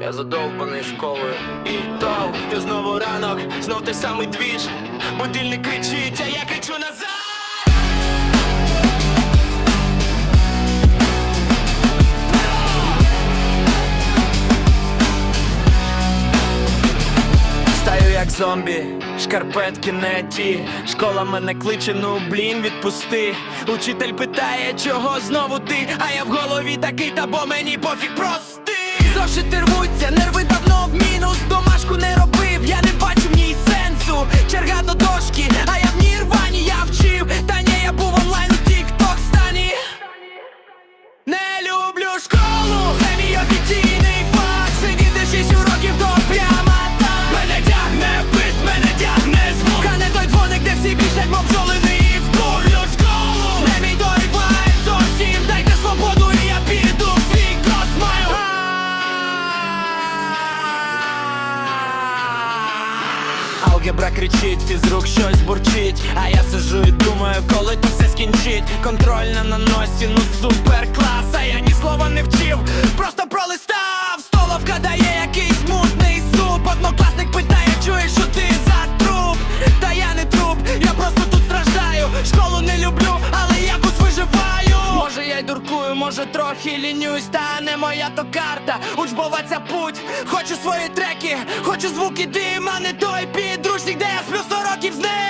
Я задовбаний школою. І то, і знову ранок, знов той самий двіж. Будильник кричить, а я кричу назад. Стаю як зомбі, шкарпетки не ті. Школа мене кличе, ну блін, відпусти. Учитель питає, чого знову ти, а я в голові такий, та бо мені пофіг прости Зошити рвуться, нерви давно в мінус. Домашку не робив, я не бачу в ній сенсу. Черга до дошки, а я в нірвані, я вчив. Та ні, я був онлайн у тік-ток стані. Не люблю школу, Алгебра кричить, фізрук щось бурчить. А я сижу і думаю, коли то все скінчить. Контрольна на носі, ну супер клас А я ні слова не вчив, просто пролистав Дуркую, може трохи лінюсь Та не моя то карта, учбова ця путь Хочу свої треки, хочу звуки дима, не той підручник, де я сплю 100 років з ним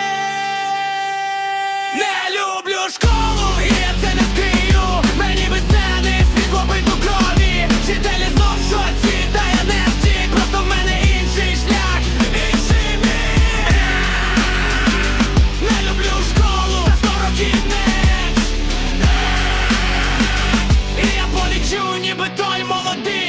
хочу, ніби той молодий.